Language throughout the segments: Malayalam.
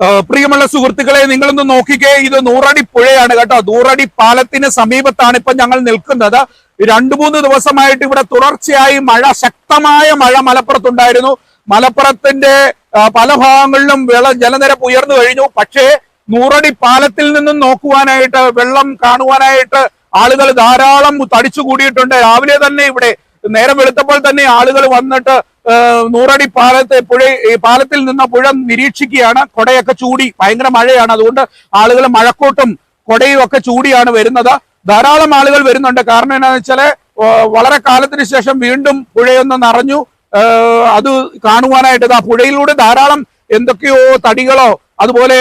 പ്രിയമുള്ള സുഹൃത്തുക്കളെ നിങ്ങളൊന്ന് നോക്കിക്കേ ഇത് നൂറടി പുഴയാണ് കേട്ടോ. നൂറടി പാലത്തിന് സമീപത്താണ് ഇപ്പൊ ഞങ്ങൾ നിൽക്കുന്നത്. രണ്ടു മൂന്ന് ദിവസമായിട്ട് ഇവിടെ തുടർച്ചയായി മഴ ശക്തമായ മഴ മലപ്പുറത്തുണ്ടായിരുന്നു. മലപ്പുറത്തിന്റെ പല ഭാഗങ്ങളിലും വെള്ള ജലനിരപ്പ് ഉയർന്നു കഴിഞ്ഞു. പക്ഷേ നൂറടി പാലത്തിൽ നിന്നും നോക്കുവാനായിട്ട് വെള്ളം കാണുവാനായിട്ട് ആളുകൾ ധാരാളം തടിച്ചു കൂടിയിട്ടുണ്ട് രാവിലെ തന്നെ ഇവിടെ നേരം വെളുത്തപ്പോൾ തന്നെ ആളുകൾ വന്നിട്ട് നൂറടി പാലത്തെ പുഴ ഈ പാലത്തിൽ നിന്ന് പുഴ നിരീക്ഷിക്കുകയാണ്. കൊടയൊക്കെ ചൂടി. ഭയങ്കര മഴയാണ്. അതുകൊണ്ട് ആളുകൾ മഴക്കോട്ടും കൊടയും ഒക്കെ ചൂടിയാണ് വരുന്നത്. ധാരാളം ആളുകൾ വരുന്നുണ്ട്. കാരണം എന്താണെന്ന് വെച്ചാൽ വളരെ കാലത്തിന് ശേഷം വീണ്ടും പുഴയൊന്ന് നിറഞ്ഞു. അത് കാണുവാനായിട്ട് ആ പുഴയിലൂടെ ധാരാളം എന്തൊക്കെയോ തടികളോ അതുപോലെ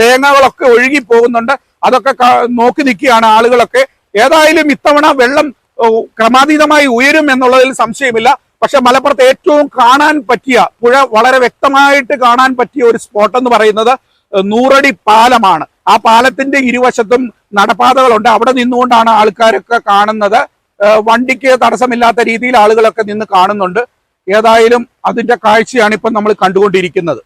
തേങ്ങകളൊക്കെ ഒഴുകി പോകുന്നുണ്ട്. അതൊക്കെ നോക്കി നിൽക്കുകയാണ് ആളുകളൊക്കെ. ഏതായാലും ഇത്തവണ വെള്ളം ക്രമാതീതമായി ഉയരും എന്നുള്ളതിൽ സംശയമില്ല. പക്ഷെ മലപ്പുറത്ത് ഏറ്റവും കാണാൻ പറ്റിയ പുഴ വളരെ വ്യക്തമായിട്ട് കാണാൻ പറ്റിയ ഒരു സ്പോട്ട് എന്ന് പറയുന്നത് നൂറടി പാലമാണ്. ആ പാലത്തിന്റെ ഇരുവശത്തും നടപ്പാതകളുണ്ട്. അവിടെ നിന്നുകൊണ്ടാണ് ആൾക്കാരൊക്കെ കാണുന്നത്. വണ്ടിക്ക് തടസ്സമില്ലാത്ത രീതിയിൽ ആളുകളൊക്കെ നിന്ന് കാണുന്നുണ്ട്. ഏതായാലും അതിന്റെ കാഴ്ചയാണ് ഇപ്പം നമ്മൾ കണ്ടുകൊണ്ടിരിക്കുന്നത്.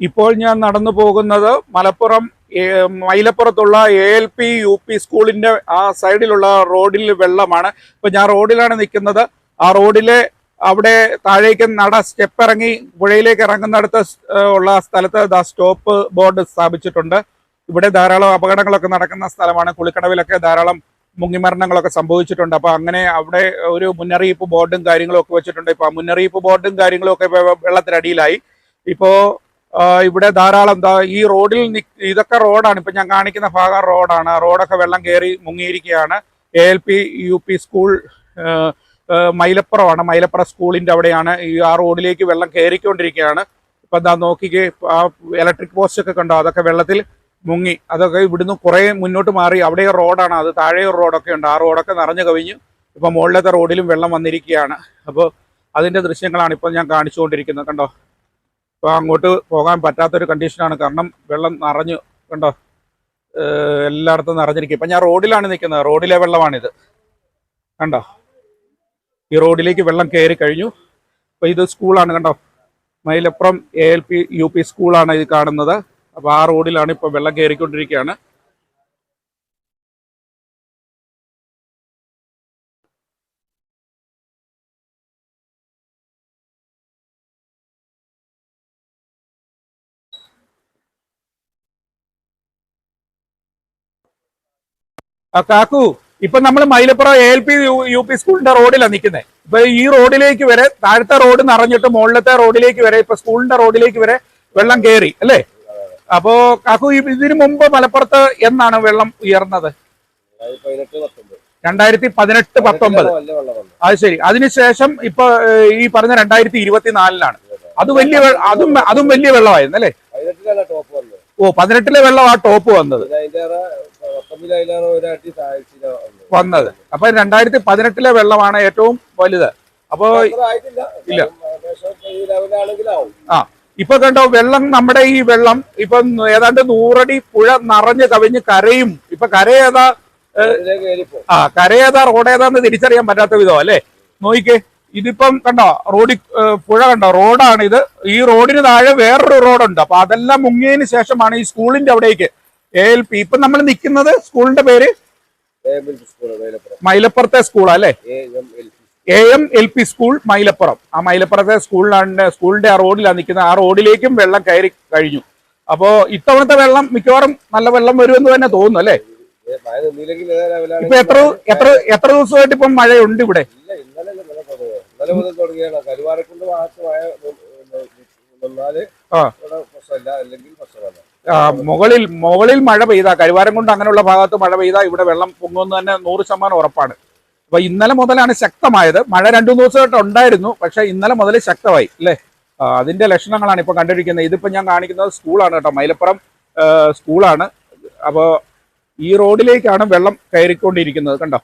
ഇപ്പോൾ ഞാൻ നടന്നു പോകുന്നത് Malappuram മൈലപ്പുറത്തുള്ള A L P U P സ്കൂളിന്റെ ആ സൈഡിലുള്ള റോഡിൽ വെള്ളമാണ്. ഇപ്പൊ ഞാൻ റോഡിലാണ് നിൽക്കുന്നത്. ആ റോഡിലെ അവിടെ താഴേക്ക് നട സ്റ്റെപ്പ് ഇറങ്ങി പുഴയിലേക്ക് ഇറങ്ങുന്നിടത്ത് ഉള്ള സ്ഥലത്ത് ദാ സ്റ്റോപ്പ് ബോർഡ് സ്ഥാപിച്ചിട്ടുണ്ട്. ഇവിടെ ധാരാളം അപകടങ്ങളൊക്കെ നടക്കുന്ന സ്ഥലമാണ്. കുളിക്കടവിലൊക്കെ ധാരാളം മുങ്ങിമരണങ്ങളൊക്കെ സംഭവിച്ചിട്ടുണ്ട്. അപ്പോൾ അങ്ങനെ അവിടെ ഒരു മുന്നറിയിപ്പ് ബോർഡും കാര്യങ്ങളും ഒക്കെ വെച്ചിട്ടുണ്ട്. ഇപ്പൊ ആ മുന്നറിയിപ്പ് ബോർഡും കാര്യങ്ങളും ഒക്കെ വെള്ളത്തിനടിയിലായി. ഇപ്പോ ആ, ഇവിടെ ധാരാളം ഈ റോഡിൽ ഇതൊക്കെ റോഡാണ്. ഇപ്പൊ ഞാൻ കാണിക്കുന്ന ഭാഗം റോഡാണ്. റോഡൊക്കെ വെള്ളം കയറി മുങ്ങിയിരിക്കുകയാണ്. A L P U P school മൈലപ്പുറമാണ് Mailappuram സ്കൂളിന്റെ അവിടെയാണ് ഈ ആ റോഡിലേക്ക് വെള്ളം കയറിക്കൊണ്ടിരിക്കുകയാണ് ഇപ്പൊ എന്താ നോക്കിക്കേ ആ ഇലക്ട്രിക് പോസ്റ്റ് ഒക്കെ കണ്ടോ? അതൊക്കെ വെള്ളത്തിൽ മുങ്ങി. അതൊക്കെ ഇവിടുന്ന് കുറേ മുന്നോട്ട് മാറി. അവിടെ റോഡാണ്. അത് താഴെ റോഡൊക്കെ ഉണ്ട്. ആ റോഡൊക്കെ നിറഞ്ഞു കവിഞ്ഞു. ഇപ്പൊ മുകളിലത്തെ റോഡിലും വെള്ളം വന്നിരിക്കുകയാണ്. അപ്പോൾ അതിന്റെ ദൃശ്യങ്ങളാണ് ഇപ്പം ഞാൻ കാണിച്ചുകൊണ്ടിരിക്കുന്നത്. കണ്ടോ? അപ്പോൾ അങ്ങോട്ട് പോകാൻ പറ്റാത്തൊരു കണ്ടീഷനാണ് കാരണം വെള്ളം നിറഞ്ഞു. കണ്ടോ? എല്ലായിടത്തും നിറഞ്ഞിരിക്കും. ഇപ്പം ഞാൻ റോഡിലാണ് നിൽക്കുന്നത്. റോഡിലെ വെള്ളമാണിത്. കണ്ടോ? ഈ റോഡിലേക്ക് വെള്ളം കയറി കഴിഞ്ഞു. അപ്പോൾ ഇത് സ്കൂളാണ് കണ്ടോ? Mailappuram A L P U P സ്കൂളാണ് ഇത് കാണുന്നത്. അപ്പോൾ ആ റോഡിലാണ് ഇപ്പോൾ വെള്ളം കയറിക്കൊണ്ടിരിക്കുകയാണ്. കാക്കു ഇപ്പൊ നമ്മൾ Mailappuram A L P U P സ്കൂളിന്റെ റോഡിലാണ് നിൽക്കുന്നത് ഇപ്പൊ ഈ റോഡിലേക്ക് വരെ താഴത്തെ റോഡ് നിറഞ്ഞിട്ട് മുകളിലത്തെ റോഡിലേക്ക് വരെ ഇപ്പൊ സ്കൂളിന്റെ റോഡിലേക്ക് വരെ വെള്ളം കയറി അല്ലേ? അപ്പോ കാക്കു ഇതിനു മുമ്പ് മലപ്പുറത്ത് എന്നാണ് വെള്ളം ഉയർന്നത്? രണ്ടായിരത്തി പതിനെട്ട് പത്തൊമ്പത്. അത് ശരി. അതിനുശേഷം ഇപ്പൊ ഈ പറഞ്ഞ രണ്ടായിരത്തി ഇരുപത്തിനാലിലാണ്. അത് വലിയ അതും അതും വലിയ വെള്ളമായിരുന്നു അല്ലേ? ഓ പതിനെട്ടിലെ വെള്ളം ആ ടോപ്പ് വന്നത്. വന്നത്. അപ്പൊ രണ്ടായിരത്തി പതിനെട്ടിലെ വെള്ളമാണ് ഏറ്റവും വലുത്. അപ്പോ ഇല്ല. ആ. ഇപ്പൊ കണ്ടോ വെള്ളം നമ്മുടെ ഈ വെള്ളം ഇപ്പൊ ഏതാണ്ട് നൂറടി പുഴ നിറഞ്ഞ് കവിഞ്ഞ് കരയും. ഇപ്പൊ കരയേതാ ഏതാ ആ കരയേതാ റോഡ് ഏതാന്ന് തിരിച്ചറിയാൻ പറ്റാത്ത വിധം അല്ലെ? നോക്കിക്കേ. ഇതിപ്പം കണ്ടോ റോഡി പുഴ കണ്ടോ റോഡാണ് ഇത് ഈ റോഡിന് താഴെ വേറൊരു റോഡുണ്ട്. അപ്പൊ അതെല്ലാം മുങ്ങിയതിന് ശേഷമാണ് ഈ സ്കൂളിന്റെ അവിടേക്ക് എ എൽ പി ഇപ്പൊ നമ്മൾ നിൽക്കുന്നത് സ്കൂളിന്റെ പേര്? മൈലപ്പുറത്തെ സ്കൂൾ സ്കൂളാ അല്ലേ A M L P school Mailappuram. ആ മൈലപ്പുറത്തെ സ്കൂളിലാണ് സ്കൂളിന്റെ ആ റോഡിലാണ് നിൽക്കുന്നത്. ആ റോഡിലേക്കും വെള്ളം കയറി കഴിഞ്ഞു. അപ്പോ ഇത്തവണത്തെ വെള്ളം മിക്കവാറും നല്ല വെള്ളം വരുമെന്ന് തന്നെ തോന്നുന്നു അല്ലേ? ഇപ്പൊ എത്ര എത്ര എത്ര ദിവസമായിട്ട് ഇപ്പം മഴയുണ്ട് ഇവിടെ? ആ. മുകളിൽ മുകളിൽ മഴ പെയ്താ കരുവാരം കൊണ്ട് അങ്ങനെയുള്ള ഭാഗത്ത് മഴ പെയ്താൽ ഇവിടെ വെള്ളം പൊങ്ങുമെന്ന് തന്നെ നൂറ് ശതമാനം ഉറപ്പാണ്. അപ്പൊ ഇന്നലെ മുതലാണ് ശക്തമായത്. മഴ രണ്ടു ദിവസമായിട്ട് ഉണ്ടായിരുന്നു പക്ഷെ ഇന്നലെ മുതൽ ശക്തമായി അല്ലേ? അതിന്റെ ലക്ഷണങ്ങളാണ് ഇപ്പൊ കണ്ടിരിക്കുന്നത്. ഇതിപ്പോ ഞാൻ കാണിക്കുന്നത് സ്കൂളാണ് കേട്ടോ മൈലപ്പുറം സ്കൂളാണ്. അപ്പോൾ ഈ റോഡിലേക്കാണ് വെള്ളം കയറിക്കൊണ്ടിരിക്കുന്നത് കണ്ടോ?